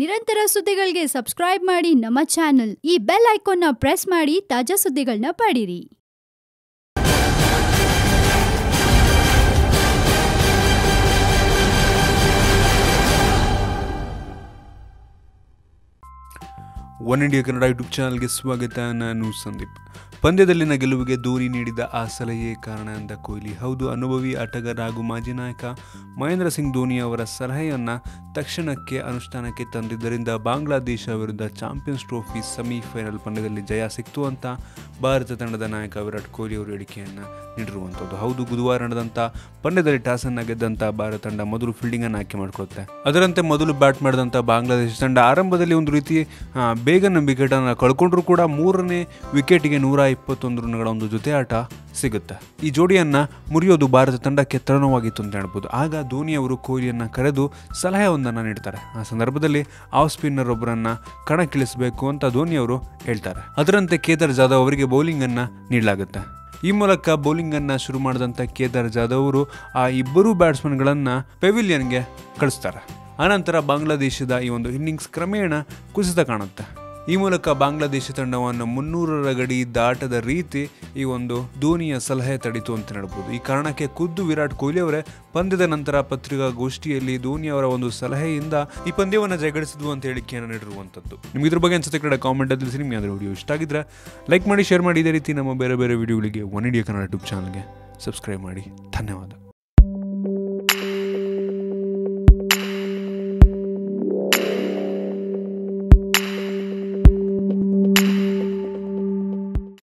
ನಿರಂತರ ಸುದ್ದಿಗಳಿಗೆ ಸಬ್ಸ್ಕ್ರೈಬ್ ಮಾಡಿ ನಮ್ಮ ಚಾನೆಲ್. ಈ ಬೆಲ್ ಐಕಾನ್ನ ಪ್ರೆಸ್ ಮಾಡಿ ತಾಜಾ ಸುದ್ದಿಗಳನ್ನ ಪಡೀರಿ. ಒನ್ ಇಂಡಿಯಾ ಕನ್ನಡ ಯೂಟ್ಯೂಬ್ ಚಾನಲ್ಗೆ ಸ್ವಾಗತ. ನಾನು ಸಂದೀಪ್. ಪಂದ್ಯದಲ್ಲಿನ ಗೆಲುವಿಗೆ ದೂರಿ ನೀಡಿದ ಆ ಸಲಹೆಯೇ ಕಾರಣ ಎಂದ ಕೊಹ್ಲಿ. ಹೌದು, ಅನುಭವಿ ಆಟಗಾರ ಹಾಗೂ ಮಾಜಿ ನಾಯಕ ಮಹೇಂದ್ರ ಸಿಂಗ್ ಧೋನಿ ಅವರ ಸಲಹೆಯನ್ನು ತಕ್ಷಣಕ್ಕೆ ಅನುಷ್ಠಾನಕ್ಕೆ ತಂದಿದ್ದರಿಂದ ಬಾಂಗ್ಲಾದೇಶ ವಿರುದ್ಧ ಚಾಂಪಿಯನ್ಸ್ ಟ್ರೋಫಿ ಸೆಮಿಫೈನಲ್ ಪಂದ್ಯದಲ್ಲಿ ಜಯ ಸಿಕ್ತು ಅಂತ ಭಾರತ ತಂಡದ ನಾಯಕ ವಿರಾಟ್ ಕೊಹ್ಲಿ ಅವರು ಹೇಳಿಕೆಯನ್ನು ನೀಡಿರುವಂಥದ್ದು. ಹೌದು, ಬುಧವಾರ ನಡೆದಂಥ ಪಂದ್ಯದಲ್ಲಿ ಟಾಸನ್ನು ಗೆದ್ದಂಥ ಭಾರತ ತಂಡ ಮೊದಲು ಫೀಲ್ಡಿಂಗನ್ನು ಆಯ್ಕೆ ಮಾಡಿಕೊಳ್ಳುತ್ತೆ. ಅದರಂತೆ ಮೊದಲು ಬ್ಯಾಟ್ ಮಾಡಿದಂಥ ಬಾಂಗ್ಲಾದೇಶ ತಂಡ ಆರಂಭದಲ್ಲಿ ಒಂದು ರೀತಿ ಬೇಗನ ವಿಕೆಟನ್ನು ಕಳ್ಕೊಂಡ್ರೂ ಕೂಡ ಮೂರನೇ ವಿಕೆಟಿಗೆ ನೂರ ಇಪ್ಪತ್ತೊಂದು ರನ್ಗಳ ಒಂದು ಜೊತೆ ಆಟ ಸಿಗುತ್ತೆ. ಈ ಜೋಡಿಯನ್ನ ಮುರಿಯೋದು ಭಾರತ ತಂಡಕ್ಕೆ ತರುಣವಾಗಿತ್ತು ಅಂತ ಹೇಳ್ಬೋದು. ಆಗ ಧೋನಿಯವರು ಕೊಹ್ಲಿಯನ್ನು ಕರೆದು ಸಲಹೆಯೊಂದನ್ನು ನೀಡ್ತಾರೆ. ಆ ಸಂದರ್ಭದಲ್ಲಿ ಆಫ್ ಸ್ಪಿನ್ನರ್ ಒಬ್ಬರನ್ನ ಕಣಕ್ಕಿಳಿಸಬೇಕು ಅಂತ ಧೋನಿಯವರು ಹೇಳ್ತಾರೆ. ಅದರಂತೆ ಕೇದಾರ್ ಜಾಧವ್ ಅವರಿಗೆ ಬೌಲಿಂಗ್ ಅನ್ನ ನೀಡಲಾಗುತ್ತೆ. ಈ ಮೂಲಕ ಬೌಲಿಂಗ್ ಅನ್ನ ಶುರು ಮಾಡಿದಂಥ ಕೇದಾರ್ ಜಾಧವ್ ಅವರು ಆ ಇಬ್ಬರು ಬ್ಯಾಟ್ಸ್ಮನ್ಗಳನ್ನ ಪೆವಿಲಿಯನ್ಗೆ ಕಳಿಸ್ತಾರೆ. ಆನಂತರ ಬಾಂಗ್ಲಾದೇಶದ ಈ ಒಂದು ಇನ್ನಿಂಗ್ಸ್ ಕ್ರಮೇಣ ಕುಸಿತ ಕಾಣುತ್ತೆ. ಈ ಮೂಲಕ ಬಾಂಗ್ಲಾದೇಶ ತಂಡವನ್ನು ಮುನ್ನೂರರ ಗಡಿ ದಾಟದ ರೀತಿ ಈ ಒಂದು ಧೋನಿಯ ಸಲಹೆ ತಡಿತು ಅಂತ ಹೇಳ್ಬೋದು. ಈ ಕಾರಣಕ್ಕೆ ಖುದ್ದು ವಿರಾಟ್ ಕೊಹ್ಲಿ ಅವರೇ ಪಂದ್ಯದ ನಂತರ ಪತ್ರಿಕಾಗೋಷ್ಠಿಯಲ್ಲಿ ಧೋನಿ ಅವರ ಒಂದು ಸಲಹೆಯಿಂದ ಈ ಪಂದ್ಯವನ್ನು ಜಯಗಳಿಸಿದ್ವು ಅಂತ ಹೇಳಿಕೆಯನ್ನು ನೀಡಿರುವಂಥದ್ದು. ನಿಮ್ಗೆ ಇದ್ರ ಬಗ್ಗೆ ಅನ್ಸುತ್ತೆ ಕಡೆ ಕಾಮೆಂಟ್ ತಿಳಿಸಿ. ನಿಮಗೆ ಅದರ ವಿಡಿಯೋ ಇಷ್ಟ ಆಗಿದ್ರೆ ಲೈಕ್ ಮಾಡಿ ಶೇರ್ ಮಾಡಿ. ಇದೇ ರೀತಿ ನಮ್ಮ ಬೇರೆ ಬೇರೆ ವಿಡಿಯೋಗಳಿಗೆ ಒನ್ ಇಂಡಿಯಾ ಕನ್ನಡ ಯೂಟ್ಯೂಬ್ ಚಾನಲ್ಗೆ ಸಬ್ಸ್ಕ್ರೈಬ್ ಮಾಡಿ. ಧನ್ಯವಾದ.